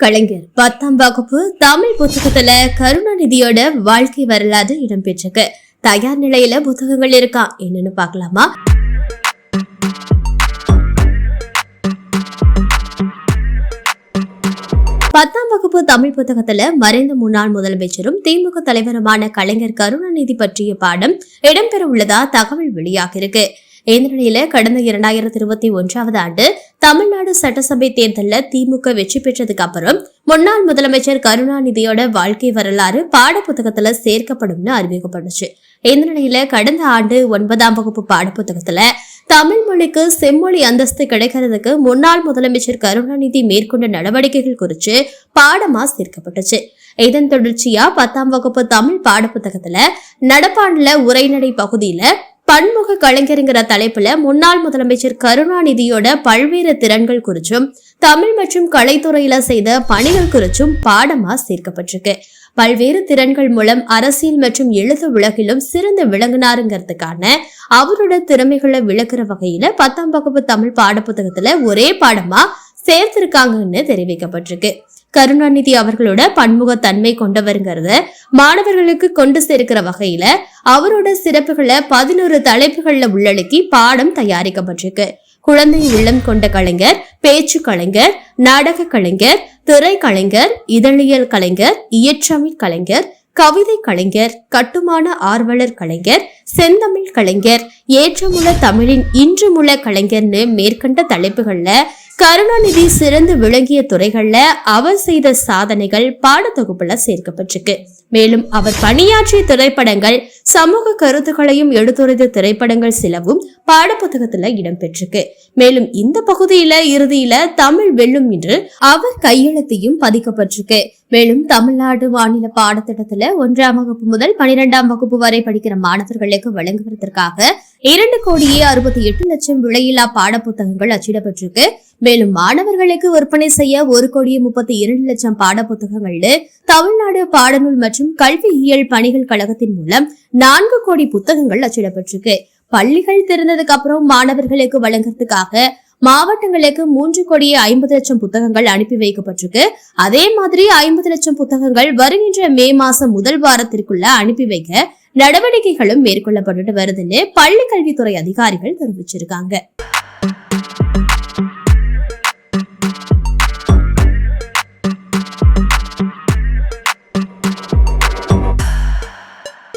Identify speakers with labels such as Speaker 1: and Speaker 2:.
Speaker 1: கலைஞர். பத்தாம் வகுப்பு தமிழ் புத்தகத்துல கருணாநிதியோட வாழ்க்கை வரலாறு இடம்பெற்றிருக்கு. தயார் நிலையில புத்தகங்கள் இருக்கா? என்னன்னு பாக்கலாமா பத்தாம் வகுப்பு தமிழ் புத்தகத்துல மறைந்த முன்னாள் முதலமைச்சரும் திமுக தலைவருமான கலைஞர் கருணாநிதி பற்றிய பாடம் இடம்பெற உள்ளதா தகவல் வெளியாகிருக்கு இந்த நிலையில கடந்த இரண்டாயிரத்தி இருபத்தி ஒன்றாவது ஆண்டு தமிழ்நாடு சட்டசபை தேர்தலில் திமுக வெற்றி பெற்றதுக்கு அப்புறம் முன்னாள் முதலமைச்சர் கருணாநிதியோட வாழ்க்கை வரலாறு பாடப்புத்தகத்துல சேர்க்கப்படும்னு அறிவிக்கப்பட்டுச்சு இந்த நிலையில கடந்த ஆண்டு ஒன்பதாம் வகுப்பு பாடப்புத்தகத்துல தமிழ் மொழிக்கு செம்மொழி அந்தஸ்து கிடைக்கிறதுக்கு முன்னாள் முதலமைச்சர் கருணாநிதி மேற்கொண்ட நடவடிக்கைகள் குறித்து பாடமா சேர்க்கப்பட்டுச்சு. இதன் தொடர்ச்சியா பத்தாம் வகுப்பு தமிழ் பாடப்புத்தகத்துல நடப்பாண்டுல உரைநடை பகுதியில பன்முக கலைஞருங்கிற தலைப்புல முன்னாள் முதலமைச்சர் கருணாநிதியோட பல்வேறு திறன்கள் குறிச்சும் தமிழ் மற்றும் கலைத்துறையில செய்த பணிகள் குறிச்சும் பாடமா சேர்க்கப்பட்டிருக்கு. பல்வேறு திறன்கள் மூலம் அரசியல் மற்றும் எழுத உலகிலும் சிறந்து விளங்கினாருங்கிறதுக்கான அவரோட திறமைகளை விளக்குற வகையில பத்தாம் வகுப்பு தமிழ் பாடப்புத்தகத்துல ஒரே பாடமா சேர்த்திருக்காங்கன்னு தெரிவிக்கப்பட்டிருக்கு. கருணாநிதி அவர்களோட பன்முகத்தன்மை கொண்டவருங்கிறத மாணவர்களுக்கு கொண்டு சேர்க்கிற வகையில அவரோட சிறப்புகளை பதினோரு தலைப்புகள்ல உள்ளடக்கி பாடம் தயாரிக்கப்பட்டிருக்கு. குழந்தை உள்ளம் கொண்ட கலைஞர் பேச்சு கலைஞர் நாடக கலைஞர் திரை கலைஞர் இதழியல் கலைஞர் இயற்றமிழ் கலைஞர் கவிதை கலைஞர் கட்டுமான ஆர்வலர் கலைஞர் செந்தமிழ் கலைஞர் ஏற்றமுள்ள தமிழின் இன்றுமுள்ள கலைஞர்னு மேற்கண்ட தலைப்புகள்ல கருணாநிதி சிறந்து விளங்கிய துறைகள்ல அவர் செய்த சாதனைகள் பாடத்தொகுப்புல சேர்க்கப்பட்டிருக்கு. மேலும் அவர் பணியாற்றிய திரைப்படங்கள் சமூக கருத்துக்களையும் எடுத்துரைத்த திரைப்படங்கள் சிலவும் பாடப்புத்தகத்துல இடம்பெற்றிருக்கு. மேலும் இந்த பகுதியில இறுதியில தமிழ் வெல்லும் என்று அவர் கையெழுத்தையும் பதிக்கப்பட்டிருக்கு. மேலும் தமிழ்நாடு மாநில பாடத்திட்டத்துல ஒன்றாம் வகுப்பு முதல் பனிரெண்டாம் வகுப்பு வரை படிக்கிற மாணவர்களுக்கு வழங்குவதற்காக இரண்டு கோடியே அறுபத்தி எட்டு லட்சம் விலையில்லா பாடப்புத்தகங்கள் அச்சிடப்பட்டிருக்கு. மேலும் மாணவர்களுக்கு விற்பனை செய்ய ஒரு கோடியே முப்பத்தி இரண்டு லட்சம் பாடப்புத்தகங்கள் தமிழ்நாடு பாடநூல் மற்றும் கல்வியியல் பணிகள் கழகத்தின் மூலம் நான்கு கோடி புத்தகங்கள் அச்சிடப்பட்டிருக்கு. பள்ளிகள் திறந்ததுக்கு அப்புறம் மாணவர்களுக்கு வழங்குறதுக்காக மாவட்டங்களுக்கு மூன்று கோடியே ஐம்பது லட்சம் புத்தகங்கள் அனுப்பி வைக்கப்பட்டிருக்கு. அதே மாதிரி ஐம்பது லட்சம் புத்தகங்கள் வருகின்ற மே மாசம் முதல் வாரத்திற்குள்ள அனுப்பி வைக்க நடவடிக்கைகளும் மேற்கொள்ளப்பட்டு வருதுன்னு பள்ளி கல்வித்துறை அதிகாரிகள் தெரிவிச்சிருக்காங்க.